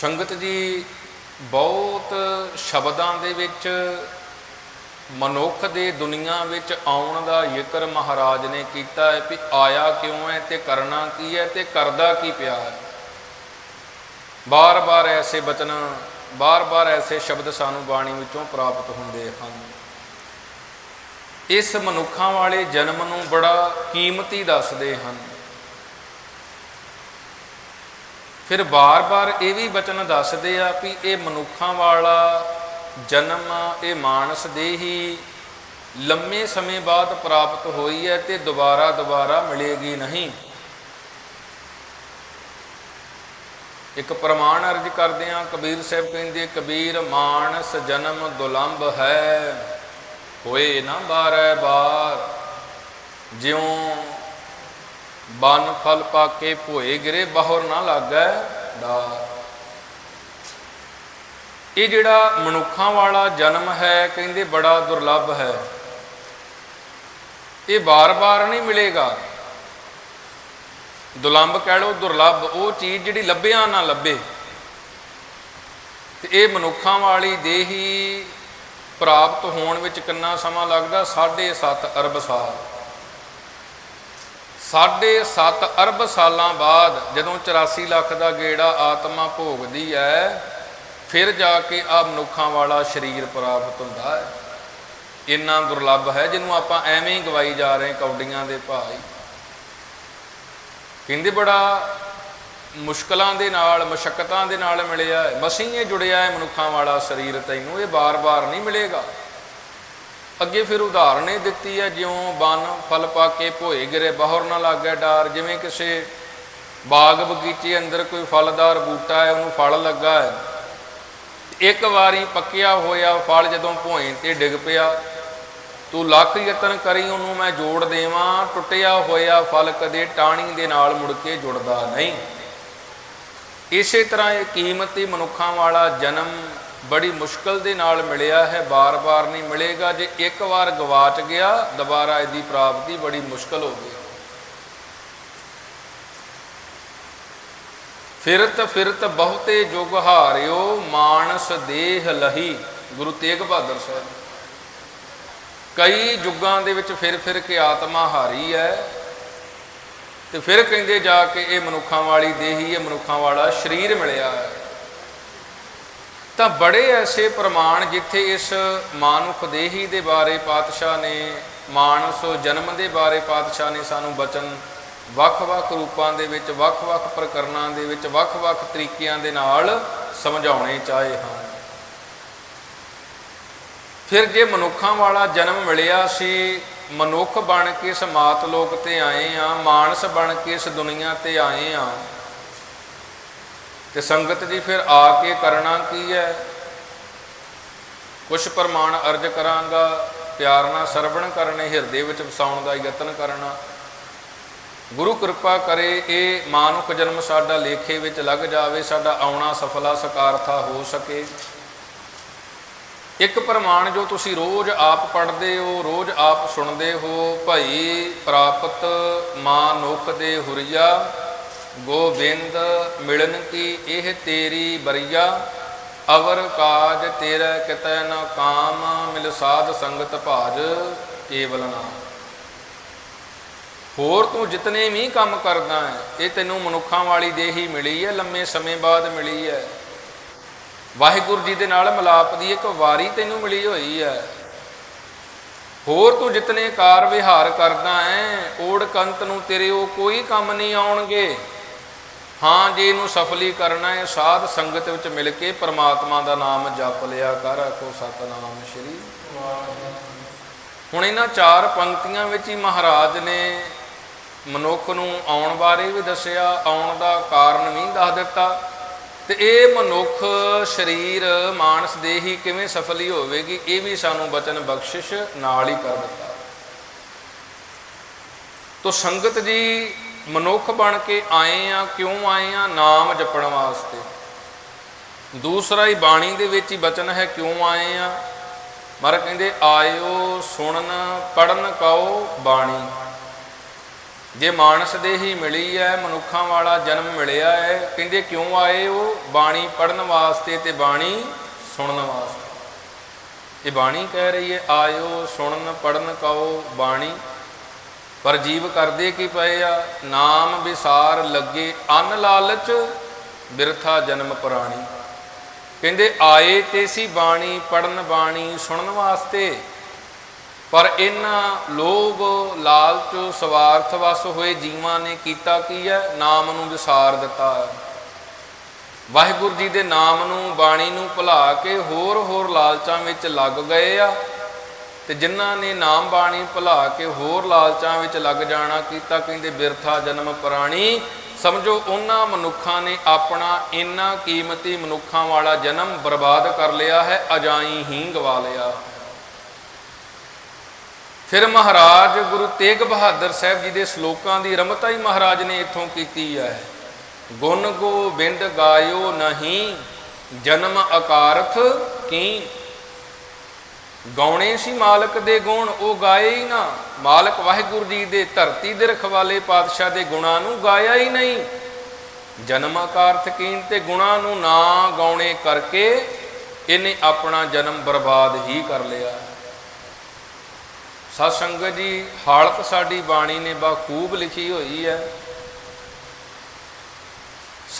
ਸੰਗਤ ਜੀ ਬਹੁਤ ਸ਼ਬਦਾਂ ਦੇ ਵਿੱਚ ਮਨੁੱਖ ਦੇ ਦੁਨੀਆ ਵਿੱਚ ਆਉਣ ਦਾ ਜ਼ਿਕਰ ਮਹਾਰਾਜ ਨੇ ਕੀਤਾ ਹੈ ਵੀ ਆਇਆ ਕਿਉਂ ਹੈ ਤੇ ਕਰਨਾ ਕੀ ਹੈ ਤੇ ਕਰਦਾ ਕੀ ਪਿਆ ਹੈ। ਬਾਰ-ਬਾਰ ਐਸੇ ਬਚਨ, ਬਾਰ-ਬਾਰ ਐਸੇ ਸ਼ਬਦ ਸਾਨੂੰ ਬਾਣੀ ਵਿੱਚੋਂ ਪ੍ਰਾਪਤ ਹੁੰਦੇ ਹਨ। ਇਸ ਮਨੁੱਖਾਂ ਵਾਲੇ ਜਨਮ ਨੂੰ ਬੜਾ ਕੀਮਤੀ ਦੱਸਦੇ ਹਨ। ਫਿਰ ਬਾਰ-ਬਾਰ ਇਹ ਵੀ ਬਚਨ ਦੱਸਦੇ ਆ ਵੀ ਇਹ ਮਨੁੱਖਾਂ ਵਾਲਾ ਜਨਮ ਇਹ ਮਾਨਸ ਦੇ ਹੀ ਲੰਮੇ ਸਮੇਂ ਬਾਅਦ ਪ੍ਰਾਪਤ ਹੋਈ ਹੈ ਤੇ ਦੁਬਾਰਾ ਦੁਬਾਰਾ ਮਿਲੇਗੀ ਨਹੀਂ। ਇੱਕ ਪ੍ਰਮਾਣ ਅਰਜ ਕਰਦੇ ਆ ਕਬੀਰ ਸਾਹਿਬ ਕਹਿੰਦੇ, ਕਬੀਰ ਮਾਨਸ ਜਨਮ ਦੁਲੰਭ ਹੈ, ਹੋਏ ਨਾ ਬਾਰੈ ਬਾਰ। ਜਿਉਂ ਬਨ ਫਲ ਪਾਕੇ ਭੋਏ ਗਿਰੇ, ਬਾਹਰ ਨਾ ਲੱਗੈ ਡਾਰ ਇਹ ਜਿਹੜਾ ਮਨੁੱਖਾਂ ਵਾਲਾ ਜਨਮ ਹੈ, ਕਹਿੰਦੇ ਬੜਾ ਦੁਰਲੱਭ ਹੈ। ਇਹ ਬਾਰ-ਬਾਰ ਨਹੀਂ ਮਿਲੇਗਾ। ਦੁਲੰਭ ਕਹਿ ਲਓ, ਦੁਰਲੱਭ, ਉਹ ਚੀਜ਼ ਜਿਹੜੀ ਲੱਭਿਆ ਨਾ ਲੱਭੇ। ਤੇ ਇਹ ਮਨੁੱਖਾਂ ਵਾਲੀ ਦੇਹੀ ਪ੍ਰਾਪਤ ਹੋਣ ਵਿੱਚ ਕਿੰਨਾ ਸਮਾਂ ਲੱਗਦਾ? 7.5 ਅਰਬ ਸਾਲ। 7.5 ਅਰਬ ਸਾਲਾਂ ਬਾਅਦ ਜਦੋਂ 84 ਲੱਖ ਦਾ ਗੇੜਾ ਆਤਮਾ ਭੋਗਦੀ ਹੈ ਫਿਰ ਜਾ ਕੇ ਆ ਮਨੁੱਖਾਂ ਵਾਲਾ ਸਰੀਰ ਪ੍ਰਾਪਤ ਹੁੰਦਾ ਹੈ ਇੰਨਾ ਦੁਰਲੱਭ ਹੈ ਜਿਹਨੂੰ ਆਪਾਂ ਐਵੇਂ ਹੀ ਗਵਾਈ ਜਾ ਰਹੇ ਕੌਡੀਆਂ ਦੇ ਭਾਈ। ਕਹਿੰਦੇ ਬੜਾ ਮੁਸ਼ਕਲਾਂ ਦੇ ਨਾਲ, ਮਸ਼ਕਤਾਂ ਦੇ ਨਾਲ ਮਿਲਿਆ ਹੈ ਮਸੀਂ ਇਹ ਜੁੜਿਆ ਹੈ ਮਨੁੱਖਾਂ ਵਾਲਾ ਸਰੀਰ ਤੈਨੂੰ, ਇਹ ਬਾਰ-ਬਾਰ ਨਹੀਂ ਮਿਲੇਗਾ। ਅੱਗੇ ਫਿਰ ਉਦਾਹਰਣ ਇਹ ਦਿੱਤੀ ਹੈ, ਜਿਉਂ ਬਨ ਫਲ ਪਾ ਕੇ ਭੋਏ ਗਿਰੇ, ਬਾਹਰ ਨਾ ਲੱਗਿਆ ਡਾਰ, ਜਿਵੇਂ ਕਿਸੇ ਬਾਗ ਬਗੀਚੇ ਅੰਦਰ ਕੋਈ ਫਲਦਾਰ ਬੂਟਾ ਹੈ, ਉਹਨੂੰ ਫਲ ਲੱਗਾ ਹੈ। ਇੱਕ ਵਾਰੀ ਪੱਕਿਆ ਹੋਇਆ ਫਲ ਜਦੋਂ ਭੋਏ ਤੇ ਡਿੱਗ ਪਿਆ, ਤੂੰ ਲੱਖ ਯਤਨ ਕਰੀ, ਉਹਨੂੰ ਮੈਂ ਜੋੜ ਦੇਵਾਂ, ਟੁੱਟਿਆ ਹੋਇਆ ਫਲ ਕਦੇ ਟਾਣੀ ਦੇ ਨਾਲ ਮੁੜ ਕੇ ਜੁੜਦਾ ਨਹੀਂ। ਇਸੇ ਤਰ੍ਹਾਂ ਇਹ ਕੀਮਤੀ ਮਨੁੱਖਾਂ ਵਾਲਾ ਜਨਮ ਬੜੀ ਮੁਸ਼ਕਲ ਦੇ ਨਾਲ ਮਿਲਿਆ ਹੈ, ਬਾਰ-ਬਾਰ ਨਹੀਂ ਮਿਲੇਗਾ। ਜੇ ਇੱਕ ਵਾਰ ਗਵਾਚ ਗਿਆ, ਦੁਬਾਰਾ ਇਹਦੀ ਪ੍ਰਾਪਤੀ ਬੜੀ ਮੁਸ਼ਕਲ ਹੋ ਗਈ। ਫਿਰਤ ਫਿਰਤ ਬਹੁਤੇ ਜੁਗ ਹਾਰਿਓ, ਮਾਨਸ ਦੇਹ ਲਹੀ। ਗੁਰੂ ਤੇਗ ਬਹਾਦਰ ਸਾਹਿਬ। ਕਈ ਯੁੱਗਾਂ ਦੇ ਵਿੱਚ ਫਿਰ ਫਿਰ ਕੇ ਆਤਮਾ ਹਾਰੀ ਹੈ। ਤੇ ਫਿਰ ਕਹਿੰਦੇ ਜਾ ਕੇ ਇਹ ਮਨੁੱਖਾਂ ਵਾਲੀ ਦੇਹੀ ਇਹ ਮਨੁੱਖਾਂ ਵਾਲਾ ਸਰੀਰ ਮਿਲਿਆ ਹੈ। ਤਾਂ ਬੜੇ ਐਸੇ ਪ੍ਰਮਾਣ ਜਿੱਥੇ ਇਸ ਮਾਨੁਖ ਦੇਹੀ ਦੇ ਬਾਰੇ ਪਾਤਸ਼ਾਹ ਨੇ, ਮਾਨਸ ਜਨਮ ਦੇ ਬਾਰੇ ਪਾਤਸ਼ਾਹ ਨੇ ਸਾਨੂੰ ਬਚਨ ਵੱਖ-ਵੱਖ ਰੂਪਾਂ ਦੇ ਵਿੱਚ ਵੱਖ-ਵੱਖ ਪ੍ਰਕਰਨਾਂ ਦੇ ਵਿੱਚ ਵੱਖ-ਵੱਖ ਤਰੀਕਿਆਂ ਦੇ ਨਾਲ ਸਮਝਾਉਣੇ ਚਾਹੇ ਹਨ ਫਿਰ ਜੇ ਮਨੁੱਖਾਂ ਵਾਲਾ ਜਨਮ ਮਿਲਿਆ ਸੀ, ਮਨੁੱਖ ਬਣ ਕੇ ਇਸ ਮਾਤ ਲੋਕ ਤੇ ਆਏ ਆ ਮਾਨਸ ਬਣ ਕੇ ਇਸ ਦੁਨੀਆ ਤੇ ਆਏ ਆ ਤੇ ਸੰਗਤ ਜੀ ਫਿਰ ਆ ਕੇ ਕਰਨਾ ਕੀ ਹੈ? ਕੁਛ ਪ੍ਰਮਾਣ ਅਰਜ ਕਰਾਂਗਾ, ਪਿਆਰ ਨਾਲ ਸਰਵਣ ਕਰਨੇ, ਹਿਰਦੇ ਵਿੱਚ ਵਸਾਉਣ ਦਾ ਯਤਨ ਕਰਨਾ। ਗੁਰੂ ਕਿਰਪਾ ਕਰੇ ਇਹ ਮਾਨੁਖ ਜਨਮ ਸਾਡਾ ਲੇਖੇ ਵਿੱਚ ਲੱਗ ਜਾਵੇ, ਸਾਡਾ ਆਉਣਾ ਸਫਲਾ ਸਕਾਰਥਾ ਹੋ ਸਕੇ। ਇੱਕ ਪ੍ਰਮਾਣ ਜੋ ਤੁਸੀਂ ਰੋਜ਼ ਆਪ ਪੜ੍ਹਦੇ ਹੋ, ਰੋਜ਼ ਆਪ ਸੁਣਦੇ ਹੋ, ਭਾਈ ਪ੍ਰਾਪਤ ਮਾਨੁਖ ਦੇ ਹੁਰੀਆ ਗੋਬਿੰਦ ਮਿਲਨ ਕੀ ਇਹ ਤੇਰੀ ਬਰੀਆ? ਅਵਰ ਕਾਜ ਤੇਰਾ ਕਿਤੈ ਨਾ ਕਾਮ, ਮਿਲ ਸਾਧ ਸੰਗਤ ਭਾਜ ਕੇਵਲ ਨਾਮ। ਹੋਰ ਤੂੰ ਜਿਤਨੇ ਵੀ ਕੰਮ ਕਰਦਾ ਹੈ, ਇਹ ਤੈਨੂੰ ਮਨੁੱਖਾਂ ਵਾਲੀ ਦੇਹ ਹੀ ਮਿਲੀ ਹੈ, ਲੰਮੇ ਸਮੇਂ ਬਾਅਦ ਮਿਲੀ ਹੈ। ਵਾਹਿਗੁਰੂ ਜੀ ਦੇ ਨਾਲ ਮਿਲਾਪ ਦੀ ਇੱਕ ਵਾਰੀ ਤੈਨੂੰ ਮਿਲੀ ਹੋਈ ਹੈ। ਹੋਰ ਤੂੰ ਜਿਤਨੇ ਕਾਰ ਵਿਹਾਰ ਕਰਦਾ ਹੈ ਓੜ ਕੰਤ ਨੂੰ ਤੇਰੇ ਉਹ ਕੋਈ ਕੰਮ ਨਹੀਂ ਆਉਣਗੇ। ਹਾਂ ਜੀ ਇਹਨੂੰ ਸਫਲੀ ਕਰਨਾ ਹੈ, ਸਾਧ ਸੰਗਤ ਵਿੱਚ ਮਿਲ ਕੇ ਪ੍ਰਮਾਤਮਾ ਦਾ ਨਾਮ ਜਪ ਲਿਆ ਕਰ, ਆਖੋ ਸਤਨਾਮ ਸ਼੍ਰੀ। ਹੁਣ ਇਹਨਾਂ ਚਾਰ ਪੰਕਤੀਆਂ ਵਿੱਚ ਹੀ ਮਹਾਰਾਜ ਨੇ ਮਨੁੱਖ ਨੂੰ ਆਉਣ ਬਾਰੇ ਵੀ ਦੱਸਿਆ, ਆਉਣ ਦਾ ਕਾਰਨ ਵੀ ਦੱਸ ਦਿੱਤਾ। ਤੇ ਇਹ ਮਨੁੱਖ ਸਰੀਰ, ਮਾਨਸ ਦੇ ਹੀ ਕਿਵੇਂ ਸਫਲੀ ਹੋਵੇਗੀ, ਇਹ ਵੀ ਸਾਨੂੰ ਬਚਨ ਬਖਸ਼ਿਸ਼ ਨਾਲ ਹੀ ਕਰ ਦਿੱਤਾ। ਤੋ ਸੰਗਤ ਜੀ ਮਨੁੱਖ ਬਣ ਕੇ ਆਏ ਆ, ਕਿਉਂ ਆਏ ਆ? ਨਾਮ ਜਪਣ ਵਾਸਤੇ। ਦੂਸਰਾ ਹੀ ਬਾਣੀ ਦੇ ਵਿੱਚ ਹੀ ਬਚਨ ਹੈ, ਕਿਉਂ ਆਏ ਆ? ਮਰ ਕਹਿੰਦੇ, ਆਇਓ, ਸੁਣਨ ਪੜਨ ਕਉ ਬਾਣੀ। ਜੇ ਮਾਨਸ ਦੇ ਹੀ ਮਿਲੀ ਹੈ ਮਨੁੱਖਾਂ ਵਾਲਾ ਜਨਮ ਮਿਲਿਆ ਹੈ ਕਹਿੰਦੇ, ਕਿਉਂ ਆਏ ਉਹ ਬਾਣੀ ਪੜਨ ਵਾਸਤੇ ਤੇ ਬਾਣੀ ਸੁਣਨ ਵਾਸਤੇ। ਇਹ ਬਾਣੀ ਕਹਿ ਰਹੀ ਹੈ ਆਇਓ, ਸੁਣਨ ਪੜਨ ਕਉ ਬਾਣੀ। ਪਰ ਜੀਵ ਕਰਦੇ ਕੀ ਪਏ ਆ? ਨਾਮ ਵਿਸਾਰ ਲੱਗੇ, ਅਨ ਲਾਲਚ ਬਿਰਥਾ ਜਨਮ ਪੁਰਾਣੀ। ਕਹਿੰਦੇ, ਆਏ ਤੇ ਸੀ ਬਾਣੀ ਪੜਨ ਬਾਣੀ, ਸੁਣਨ ਵਾਸਤੇ। ਪਰ ਇਹਨਾਂ ਲੋਭ, ਲਾਲਚ, ਸਵਾਰਥ ਵਸ ਹੋਏ ਜੀਵਾਂ ਨੇ ਕੀਤਾ ਕੀ ਹੈ? ਨਾਮ ਨੂੰ ਵਿਸਾਰ ਦਿੱਤਾ ਵਾਹਿਗੁਰੂ ਜੀ ਦੇ ਨਾਮ ਨੂੰ, ਬਾਣੀ ਨੂੰ ਭੁਲਾ ਕੇ ਹੋਰ ਹੋਰ ਲਾਲਚਾਂ ਵਿੱਚ ਲੱਗ ਗਏ ਆ। ਤੇ ਜਿਨ੍ਹਾਂ ਨੇ ਨਾਮ ਬਾਣੀ ਭੁਲਾ ਕੇ ਹੋਰ ਲਾਲਚਾਂ ਵਿੱਚ ਲੱਗ ਜਾਣਾ, ਕੀਤਾ ਕਹਿੰਦੇ ਬਿਰਥਾ ਜਨਮ ਪ੍ਰਾਣੀ। ਸਮਝੋ, ਉਹਨਾਂ ਮਨੁੱਖਾਂ ਨੇ ਆਪਣਾ ਇੰਨਾ ਕੀਮਤੀ ਮਨੁੱਖਾਂ ਵਾਲਾ ਜਨਮ ਬਰਬਾਦ ਕਰ ਲਿਆ ਹੈ, ਅਜਾਈ ਹੀ ਗਵਾ ਲਿਆ। ਫਿਰ ਮਹਾਰਾਜ ਗੁਰੂ ਤੇਗ ਬਹਾਦਰ ਸਾਹਿਬ ਜੀ ਦੇ ਸ਼ਲੋਕਾਂ ਦੀ ਰਮਤਾ ਹੀ ਮਹਾਰਾਜ ਨੇ ਇੱਥੋਂ ਕੀਤੀ ਹੈ। ਗੁਣ ਗੋਬਿੰਦ ਗਾਇਓ ਨਹੀਂ, ਜਨਮ ਅਕਾਰਥ ਕੀ? ਗਾਉਣੇ ਸੀ ਮਾਲਕ ਦੇ ਗੁਣ, ਉਹ ਗਾਏ ਹੀ ਨਾ। ਮਾਲਕ ਵਾਹਿਗੁਰੂ ਜੀ ਦੇ ਧਰਤੀ ਦੇ ਰਖਵਾਲੇ ਪਾਤਸ਼ਾਹ ਦੇ ਗੁਣਾਂ ਨੂੰ ਗਾਇਆ ਹੀ ਨਹੀਂ। ਜਨਮ ਅਕਾਰਥ ਕੀਨ ਤੇ ਗੁਣਾਂ ਨੂੰ ਨਾ ਗਾਉਣੇ ਕਰਕੇ ਇਹਨੇ ਆਪਣਾ ਜਨਮ ਬਰਬਾਦ ਹੀ ਕਰ ਲਿਆ। ਸਤ ਸੰਗਤ ਜੀ, ਹਾਲਤ ਸਾਡੀ ਬਾਣੀ ਨੇ ਬਾਖੂਬ ਲਿਖੀ ਹੋਈ ਹੈ।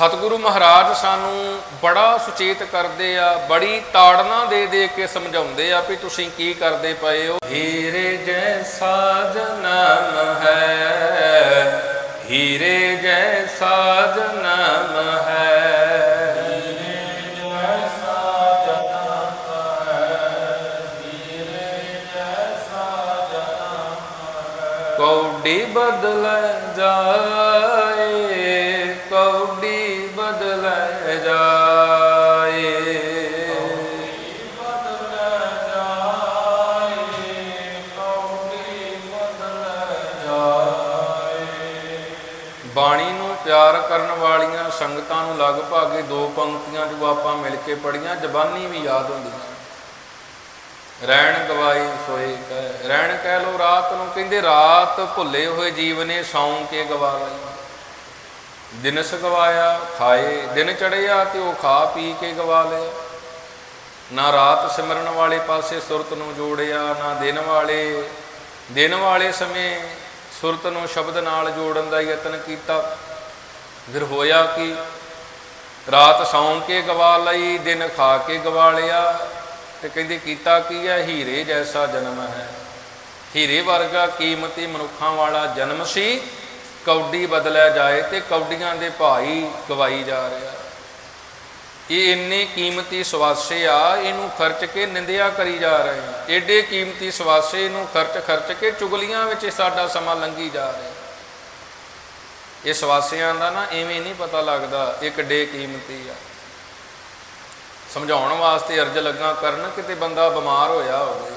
ਸਤਿਗੁਰੂ ਮਹਾਰਾਜ ਸਾਨੂੰ ਬੜਾ ਸੁਚੇਤ ਕਰਦੇ ਆ, ਬੜੀ ਤਾੜਨਾ ਦੇ ਦੇ ਕੇ ਸਮਝਾਉਂਦੇ ਆ ਵੀ ਤੁਸੀਂ ਕੀ ਕਰਦੇ ਪਏ ਹੋ। ਹੀਰੇ ਜੈਸਾ ਜਨਮ ਹੈ, ਹੀਰੇ ਜੈਸਾ ਜਨਮ ਹੈ। ਕੌਡੀ ਬਦਲ ਜਾਏ ਵਾਲੀਆਂ ਸੰਗਤਾਂ ਨੂੰ ਲਗਭਗ ਦੋ ਪੰਕਤੀਆਂ ਜੋ ਆਪਾਂ ਮਿਲ ਕੇ ਪੜੀਆਂ ਜ਼ਬਾਨੀ ਵੀ ਯਾਦ ਹੁੰਦੀਆਂ। ਰਹਿਣ ਗਵਾਈ ਸੋਏ ਕਹਿ, ਰਹਿਣ ਕਹਿ ਲੋ ਰਾਤ ਨੂੰ, ਕਹਿੰਦੇ ਰਾਤ ਭੁੱਲੇ ਹੋਏ ਜੀਵ ਨੇ ਸੌਂ ਕੇ ਗਵਾ ਲਈ। ਦਿਨਸ ਗਵਾਇਆ, ਖਾਏ, ਦਿਨ ਚੜਿਆ ਤੇ ਉਹ ਖਾ ਪੀ ਕੇ ਗਵਾ ਲਿਆ। ਨਾ ਰਾਤ ਸਿਮਰਨ ਵਾਲੇ ਪਾਸੇ ਸੁਰਤ ਨੂੰ ਜੋੜਿਆ, ਨਾ ਦਿਨ ਵਾਲੇ ਦਿਨ ਵਾਲੇ ਸਮੇਂ ਸੁਰਤ ਨੂੰ ਸ਼ਬਦ ਨਾਲ ਜੋੜਨ ਦਾ ਯਤਨ ਕੀਤਾ। ਫਿਰ ਹੋਇਆ ਕਿ? ਰਾਤ ਸੌਂ ਕੇ ਗਵਾ ਲਈ, ਦਿਨ ਖਾ ਕੇ ਗਵਾ ਲਿਆ ਤੇ ਕਹਿੰਦੇ, ਕੀਤਾ ਕੀ ਹੈ? ਹੀਰੇ ਜੈਸਾ ਜਨਮ ਹੈ। ਹੀਰੇ ਵਰਗਾ ਕੀਮਤੀ ਮਨੁੱਖਾਂ ਵਾਲਾ ਜਨਮ ਸੀ। ਕੌਡੀ ਬਦਲਿਆ ਜਾਏ ਤੇ ਕੌਡੀਆਂ ਦੇ ਭਾਈ ਗਵਾਈ ਜਾ ਰਿਹਾ। ਇਹ ਇੰਨੇ ਕੀਮਤੀ ਸਵਾਸੇ ਆ, ਇਹਨੂੰ ਖਰਚ ਕੇ ਨਿੰਦਿਆ ਕਰੀ ਜਾ ਰਹੇ। ਏਡੇ ਕੀਮਤੀ ਸਵਾਸੇ ਨੂੰ ਖਰਚ ਖਰਚ ਕੇ ਚੁਗਲੀਆਂ ਵਿੱਚ ਸਾਡਾ ਸਮਾਂ ਲੰਘੀ ਜਾ ਰਿਹਾ। ਇਸ ਸਵਾਸਿਆਂ ਦਾ ਨਾ ਐਵੇਂ ਨਹੀਂ ਪਤਾ ਲੱਗਦਾ ਇਹ ਕਿੱਡੇ ਕੀਮਤੀ ਆ। ਸਮਝਾਉਣ ਵਾਸਤੇ ਅਰਜ ਲੱਗਾ ਕਰਨ, ਕਿਤੇ ਬੰਦਾ ਬਿਮਾਰ ਹੋਇਆ ਹੋਵੇ।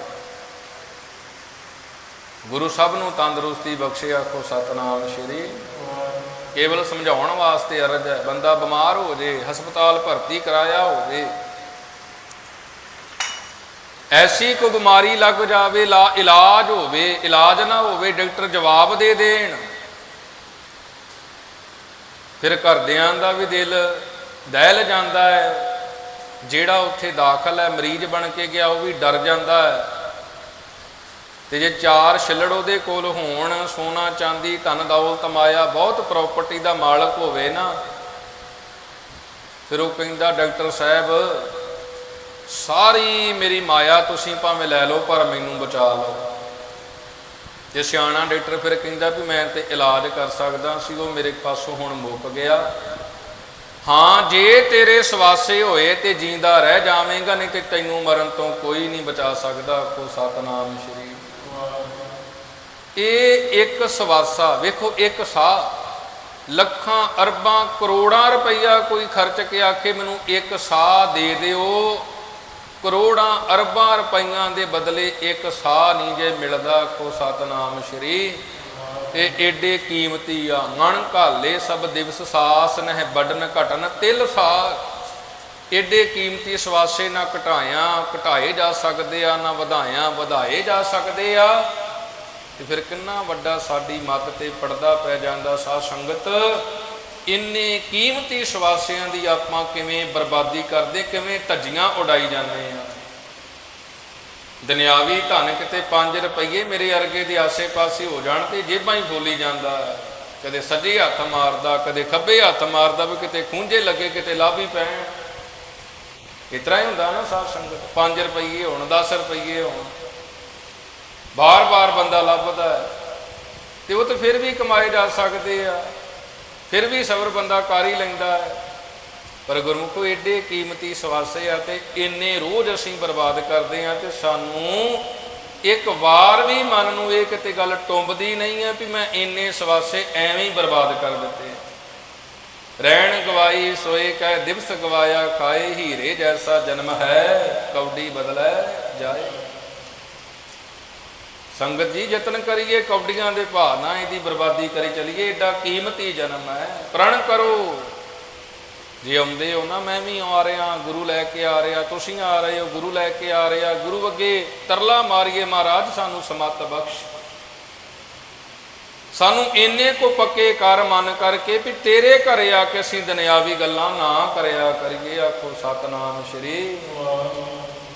ਗੁਰੂ ਸਭ ਨੂੰ ਤੰਦਰੁਸਤੀ ਬਖਸ਼ੇ, ਆਖੋ ਸਤਨਾਮ ਸ਼੍ਰੀ। ਕੇਵਲ ਸਮਝਾਉਣ ਵਾਸਤੇ ਅਰਜ ਹੈ, ਬੰਦਾ ਬਿਮਾਰ ਹੋ ਜੇ, ਹਸਪਤਾਲ ਭਰਤੀ ਕਰਾਇਆ ਹੋਵੇ। ਐਸੀ ਕੋ ਬਿਮਾਰੀ ਲੱਗ ਜਾਵੇ, ਲਾ ਇਲਾਜ ਹੋਵੇ, ਇਲਾਜ ਨਾ ਹੋਵੇ, ਡਾਕਟਰ ਜਵਾਬ ਦੇ ਦੇਣ। ਫਿਰ ਘਰਦਿਆਂ ਦਾ ਵੀ ਦਿਲ ਦਹਿਲ ਜਾਂਦਾ ਹੈ। ਜਿਹੜਾ ਉੱਥੇ ਦਾਖਲ ਹੈ, ਮਰੀਜ਼ ਬਣ ਕੇ ਗਿਆ, ਉਹ ਵੀ ਡਰ ਜਾਂਦਾ ਹੈ। ਤੇ ਜੇ ਚਾਰ ਛਿੱਲੜ ਉਹਦੇ ਕੋਲ ਹੋਣ, ਸੋਨਾ, ਚਾਂਦੀ, ਧਨ, ਦੌਲਤ ਮਾਇਆ ਬਹੁਤ ਪ੍ਰਾਪਰਟੀ ਦਾ ਮਾਲਕ ਹੋਵੇ ਨਾ, ਫਿਰ ਉਹ ਕਹਿੰਦਾ, ਡਾਕਟਰ ਸਾਹਿਬ, ਸਾਰੀ ਮੇਰੀ ਮਾਇਆ ਤੁਸੀਂ ਭਾਵੇਂ ਲੈ ਲਓ, ਪਰ ਮੈਨੂੰ ਬਚਾ ਲਓ। ਜੇ ਸਿਆਣਾ ਡਾਕਟਰ ਫਿਰ ਕਹਿੰਦਾ ਵੀ ਮੈਂ ਤੇ ਇਲਾਜ ਕਰ ਸਕਦਾ ਸੀ, ਉਹ ਮੇਰੇ ਪਾਸੋਂ ਹੁਣ ਮੁੱਕ ਗਿਆ। ਹਾਂ, ਜੇ ਤੇਰੇ ਸਵਾਸੇ ਹੋਏ ਤੇ ਜਿੰਦਾ ਰਹਿ ਜਾਵੇਂਗਾ, ਨਹੀਂ ਤੇ ਤੈਨੂੰ ਮਰਨ ਤੋਂ ਕੋਈ ਨਹੀਂ ਬਚਾ ਸਕਦਾ ਕੋ ਸਤਨਾਮ ਸ਼੍ਰੀ। ਇਹ ਇੱਕ ਸਵਾਸਾ, ਵੇਖੋ ਇੱਕ ਸਾਹ ਲੱਖਾਂ, ਅਰਬਾਂ, ਕਰੋੜਾਂ ਰੁਪਈਆ ਕੋਈ ਖਰਚ ਕੇ ਆਖੇ, ਮੈਨੂੰ ਇੱਕ ਸਾਹ ਦੇ ਦਿਓ। ਕਰੋੜਾਂ ਅਰਬਾਂ ਰੁਪਈਆਂ ਦੇ ਬਦਲੇ ਇੱਕ ਸਾਹ ਨਹੀਂ ਜੇ ਮਿਲਦਾ ਕੋ ਸਤਨਾਮ ਸ਼੍ਰੀ। ਇਹ ਏਡੇ ਕੀਮਤੀ ਆ। ਮਣ ਘਾਲੇ ਸਭ ਦਿਵਸ ਸਾਸ ਨਹਿ ਬਡਨ ਘਟਨ ਤਿਲ ਸਾਸ ਏਡੇ ਕੀਮਤੀ ਸਵਾਸੇ ਨਾ ਘਟਾਇਆ, ਘਟਾਏ ਜਾ ਸਕਦੇ ਆ, ਨਾ ਵਧਾਇਆ, ਵਧਾਏ ਜਾ ਸਕਦੇ ਆ। ਤੇ ਫਿਰ ਕਿੰਨਾ ਵੱਡਾ ਸਾਡੀ ਮੱਤ ਤੇ ਪੜਦਾ ਪੈ ਜਾਂਦਾ ਸਾਧ ਸੰਗਤ। ਇੰਨੇ ਕੀਮਤੀ ਸਵਾਸਿਆਂ ਦੀ ਆਪਾਂ ਕਿਵੇਂ ਬਰਬਾਦੀ ਕਰਦੇ, ਕਿਵੇਂ ਧੱਜੀਆਂ ਉਡਾਈ ਜਾਂਦੇ ਆ। ਦੁਨਿਆਵੀ ਧਨ ਕਿਤੇ 5 ਰੁਪਏ ਮੇਰੇ ਅਰਗੇ ਦੇ ਆਸੇ-ਪਾਸੇ ਹੋ ਜਾਣ ਤੇ ਜੇਬਾਂ ਹੀ ਫੋਲੀ ਜਾਂਦਾ ਕਦੇ ਸੱਜੇ ਹੱਥ ਮਾਰਦਾ, ਕਦੇ ਖੱਬੇ ਹੱਥ ਮਾਰਦਾ ਵੀ ਕਿਤੇ ਖੂੰਝੇ ਲੱਗੇ, ਕਿਤੇ ਲਾਭ ਹੀ ਪੈਣ ਇਤਰਾ ਹੀ ਹੁੰਦਾ ਨਾ ਸਾਧ ਸੰਗਤ। 5 ਰੁਪਏ ਹੋਣ 10 ਰੁਪਏ ਹੋਣ। ਬਾਰ-ਬਾਰ ਬੰਦਾ ਲੱਭਦਾ ਹੈ। ਤੇ ਉਹ ਤਾਂ ਫਿਰ ਵੀ ਕਮਾਏ ਜਾ ਸਕਦੇ ਆ। ਫਿਰ ਵੀ ਸਬਰ ਬੰਦਾ ਕਰ ਹੀ ਲੈਂਦਾ ਹੈ। ਪਰ ਗੁਰਮੁਖੋ, ਏਡੇ ਕੀਮਤੀ ਸਵਾਸੇ ਆ ਤੇ ਇੰਨੇ ਰੋਜ਼ ਅਸੀਂ ਬਰਬਾਦ ਕਰਦੇ ਆ ਤੇ ਸਾਨੂੰ ਇੱਕ ਵਾਰ ਵੀ ਮਨ ਨੂੰ ਇਹ ਕਿਤੇ ਗੱਲ ਟੁੰਬਦੀ ਨਹੀਂ ਹੈ ਵੀ ਮੈਂ ਇੰਨੇ ਸਵਾਸੇ ਐਵੇਂ ਹੀ ਬਰਬਾਦ ਕਰ ਦਿੱਤੇ ਰਹਿਣ ਗਵਾਈ ਸੋਏ ਕਹਿ ਦਿਵਸ ਗਵਾਇਆ, ਖਾਏ ਹੀਰੇ ਜੈਸਾ ਜਨਮ ਹੈ, ਕੌਡੀ ਬਦਲੈ ਜਾਏ। ਸੰਗਤ ਜੀ, ਯਤਨ ਕਰੀਏ, ਕੌਡੀਆਂ ਦੇ ਭਾਅ ਨਾ ਇਹਦੀ ਬਰਬਾਦੀ ਕਰੀ ਚਲੀਏ, ਏਡਾ ਕੀਮਤੀ ਜਨਮ ਹੈ। ਪ੍ਰਣ ਕਰੋ। ਜੇ ਆਉਂਦੇ ਹੋ ਨਾ, ਮੈਂ ਵੀ ਆ ਰਿਹਾ, ਗੁਰੂ ਲੈ ਕੇ ਆ ਰਿਹਾ, ਤੁਸੀਂ ਆ ਰਹੇ ਹੋ, ਗੁਰੂ ਲੈ ਕੇ ਆ ਰਿਹਾ, ਗੁਰੂ ਅੱਗੇ ਤਰਲਾ ਮਾਰੀਏ ਮਹਾਰਾਜ, ਸਾਨੂੰ ਸਮਤ ਬਖਸ਼। ਸਾਨੂੰ ਇੰਨੇ ਕੋ ਪੱਕੇ ਕਰ ਮਨ ਕਰਕੇ ਵੀ ਤੇਰੇ ਘਰੇ ਆ ਕੇ ਅਸੀਂ ਦੁਨਿਆਵੀ ਗੱਲਾਂ ਨਾ ਕਰਿਆ ਕਰੀਏ, ਆਖੋ ਸਤਨਾਮ ਸ਼੍ਰੀ। ਵਾਹਿਗੁਰੂ